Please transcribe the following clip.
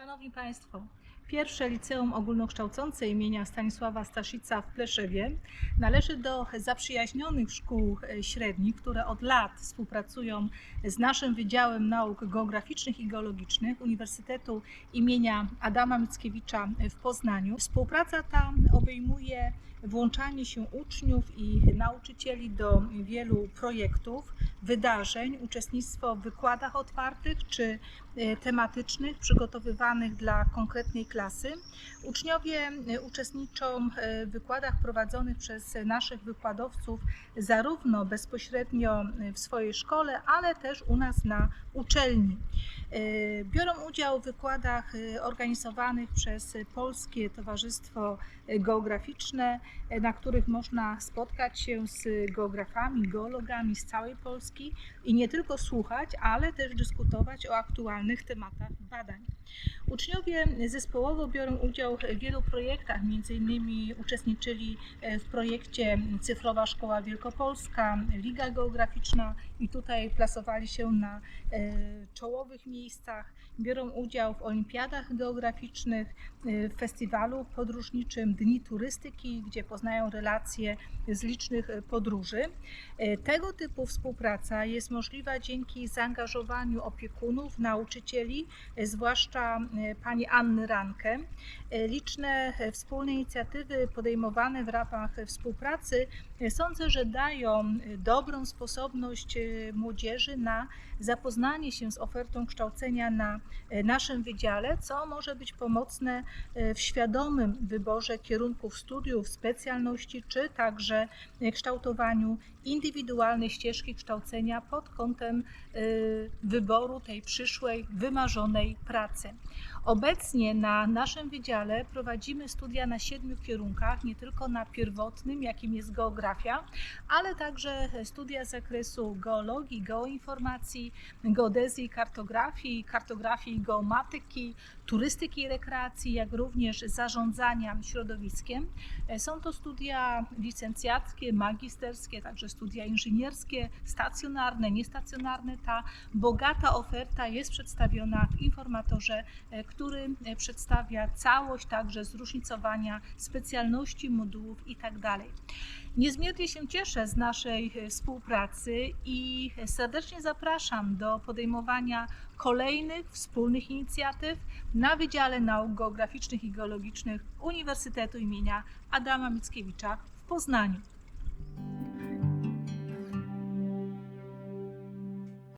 Szanowni Państwo, pierwsze liceum ogólnokształcące imienia Stanisława Staszica w Pleszewie należy do zaprzyjaźnionych szkół e, średnich, które od lat współpracują z naszym Wydziałem Nauk Geograficznych i Geologicznych Uniwersytetu imienia Adama Mickiewicza w Poznaniu. Współpraca ta obejmuje włączanie się uczniów i nauczycieli do wielu projektów, wydarzeń, uczestnictwo w wykładach otwartych czy e, tematycznych przygotowywanych dla konkretnej klasy. Uczniowie e, uczestniczą e, w wykładach prowadzonych przez naszych wykładowców zarówno bezpośrednio w swojej szkole, ale też u nas na uczelni. Biorą udział w wykładach organizowanych przez Polskie Towarzystwo Geograficzne, na których można spotkać się z geografami, geologami z całej Polski i nie tylko słuchać, ale też dyskutować o aktualnych tematach badań. Uczniowie zespołowo biorą udział w wielu projektach, innymi uczestniczyli w projekcie Cyfrowa Szkoła Wielkopolska, Liga Geograficzna i tutaj plasowali się na e, czołowych miejscach. Biorą udział w olimpiadach geograficznych, e, w festiwalu podróżniczym Dni Turystyki, gdzie poznają relacje z licznych podróży. E, Tego typu współpraca jest możliwa dzięki zaangażowaniu opiekunów, nauczycieli, e, zwłaszcza e, pani Anny Rankę. E, Liczne wspólne inicjatywy podejmowane w ramach współpracy sądzę, że dają dobrą sposobność młodzieży na zapoznanie się z ofertą kształcenia na naszym wydziale, co może być pomocne w świadomym wyborze kierunków studiów, specjalności, czy także kształtowaniu indywidualnej ścieżki kształcenia pod kątem e, wyboru tej przyszłej, wymarzonej pracy. Obecnie na naszym wydziale prowadzimy studia na siedmiu kierunkach, nie tylko na pierwotnym, jakim jest geografia, ale także studia z zakresu geologii, geoinformacji, geodezji, kartografii, kartografii geomatyki, turystyki i rekreacji, jak również zarządzania środowiskiem. E, Są to studia licencjackie, magisterskie, także studia inżynierskie, stacjonarne, niestacjonarne. Ta bogata oferta jest przedstawiona w informatorze, e, który e, przedstawia całość także zróżnicowania specjalności, modułów itd. Niezmiernie się cieszę z naszej współpracy i serdecznie zapraszam do podejmowania kolejnych wspólnych inicjatyw na Wydziale Nauk Geograficznych i Geologicznych Uniwersytetu imienia Adama Mickiewicza w Poznaniu.